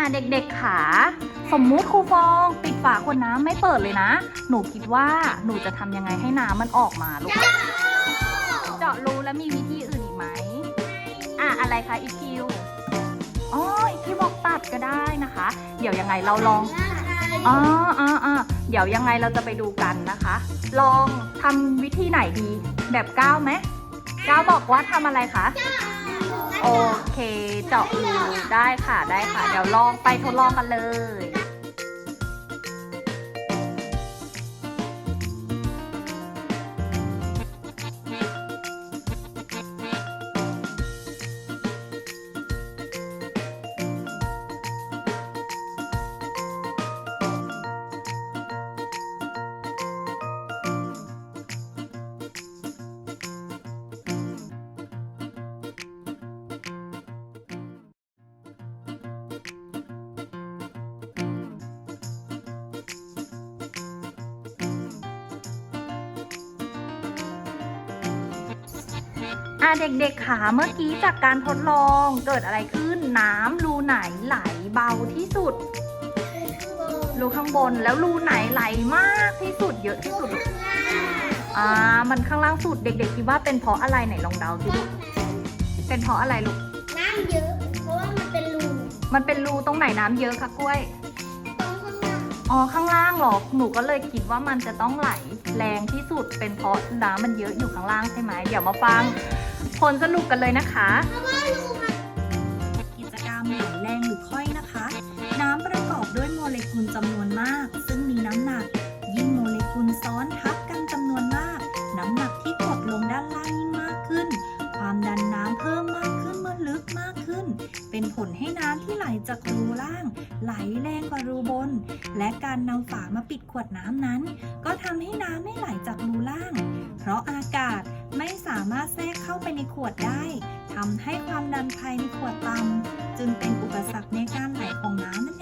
อ่าเด็กๆขาสมมุติครูฟองปิดฝาขวดน้ำไม่เปิดเลยนะ หนูคิดว่าหนูจะทำยังไงให้น้ำมันออกมาลูก เจาะรูแล้วมีวิธีอื่นอีกไหม อะอะไรคะอีคิว อ๋ออีคิวบอกตัดก็ได้นะคะ เดี๋ยวยังไงเราลอง อ๋ออ๋ออ๋อเดี๋ยวยังไงเราจะไปดูกันนะคะ ลองทำวิธีไหนดี แบบก้าวไหมก้าวบอกว่าทำอะไรคะ โอเค เจาะรูได้ค่ะได้ค่ะ เดี๋ยวลองไปทดลองกันเลย อะเด็กๆขาเมื่อกี้จากการทดลองเกิดอะไรขึ้นน้ำรูไหนไหลเบาที่สุด รูข้างบนแล้วรูไหนไหลมากที่สุดเยอะที่สุดลูกอ่ามันข้างล่างสุดเด็ก ๆ คิดว่าเป็นเพราะอะไรไหนลองเดาสิลูกเป็นเพราะอะไรลูกน้ำเยอะ เพราะว่ามันเป็นรูมันเป็นรูตรงไหนน้ำเยอะคะกล้วย ตรงข้างล่างอ๋อข้างล่างเหรอหนูก็เลยคิดว่ามันจะต้องไหลแรงที่สุดเป็นเพราะน้ำมันเยอะอยู่ข้างล่างใช่ไหมเดี๋ยวมาฟัง ผลสรุปกันเลยนะคะ กิจกรรมไหลแรงหรือค่อยนะคะ น้ำประกอบด้วยโมเลกุลจำนวนมาก ซึ่งมีน้ำหนัก ยิ่งโมเลกุลซ้อนทับกันจำนวนมาก น้ำหนักที่กดลงด้านล่างยิ่งมากขึ้น ความดันน้ำเพิ่มมากขึ้นเมื่อลึกมากขึ้น เป็นผลให้น้ำที่ไหลจากรูล่าง ไหลแรงกว่ารูบน และการนำฝามาปิดขวดน้ำนั้น ก็ทำให้น้ำไม่ไหลจากรูล่าง เพราะอากาศ ไม่สามารถแทรกเข้าไปในขวดได้ทำให้ความดันภายในขวดต่ำจึงเป็นอุปสรรคในการไหลของน้ำนั่น